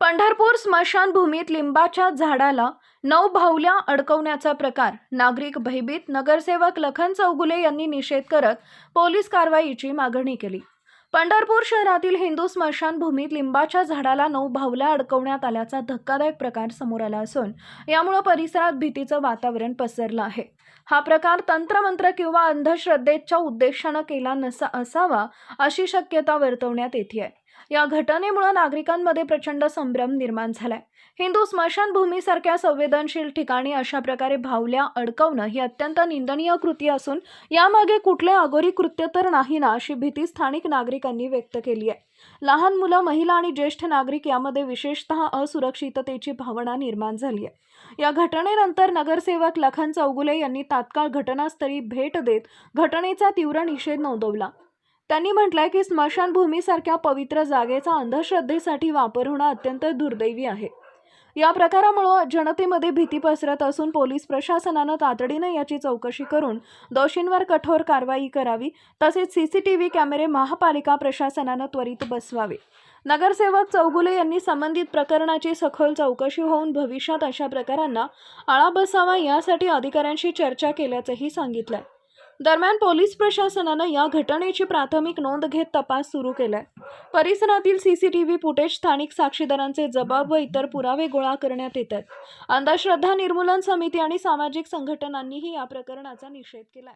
पंढरपूर स्मशानभूमीत लिंबाच्या झाडाला नऊ भावल्या अडकवण्याचा प्रकार. नागरिक भयभीत नगरसेवक लखन चौगुले यांनी निषेध करत पोलीस कारवाईची मागणी केली. पंढरपूर शहरातील हिंदू स्मशानभूमीत लिंबाच्या झाडाला नऊ भावल्या अडकवण्यात आल्याचा धक्कादायक प्रकार समोर आला असून यामुळे परिसरात भीतीचं वातावरण पसरलं आहे. हा प्रकार तंत्रमंत्र किंवा अंधश्रद्धेच्या उद्देशानं केला नसा असावा अशी शक्यता वर्तवण्यात येते या घटनेमुळे नागरिकांमध्ये प्रचंड संभ्रम निर्माण झालाय. हिंदू स्मशानभूमीसारख्या संवेदनशील ठिकाणी अशा प्रकारे भावल्या अडकवणं ही अत्यंत निंदनीय कृती असून यामागे कुठले अगोरी कृत्य तर नाही ना अशी भीती स्थानिक नागरिकांनी व्यक्त केली आहे. लहान मुलं महिला आणि ज्येष्ठ नागरिक यामध्ये विशेषतः असुरक्षिततेची भावना निर्माण झाली आहे. या घटनेनंतर नगरसेवक लखन चौगुले यांनी यांनी तात्काळ घटनास्थळी भेट देत घटनेचा तीव्र निषेध नोंदवला. त्यांनी म्हटलंय की स्मशानभूमीसारख्या पवित्र जागेचा अंधश्रद्धेसाठी वापर होणं अत्यंत दुर्दैवी आहे. या प्रकारामुळं जनतेमध्ये भीती पसरत असून पोलीस प्रशासनानं तातडीनं याची चौकशी करून दोषींवर कठोर कारवाई करावी तसेच सीसीटीव्ही कॅमेरे महापालिका प्रशासनानं त्वरित बसवावे. नगरसेवक चौगुले यांनी संबंधित प्रकरणाची सखोल चौकशी होऊन भविष्यात अशा प्रकारांना आळा बसावा यासाठी अधिकाऱ्यांशी चर्चा केल्याचंही सांगितलंय. दरम्यान पोलीस प्रशासनानं या घटनेची प्राथमिक नोंद घेत तपास सुरू केलाय. परिसरातील सीसीटीव्ही फुटेज स्थानिक साक्षीदारांचे जबाब व इतर पुरावे गोळा करण्यात येत आहेत अंधश्रद्धा निर्मूलन समिती आणि सामाजिक संघटनांनीही या प्रकरणाचा निषेध केलाय.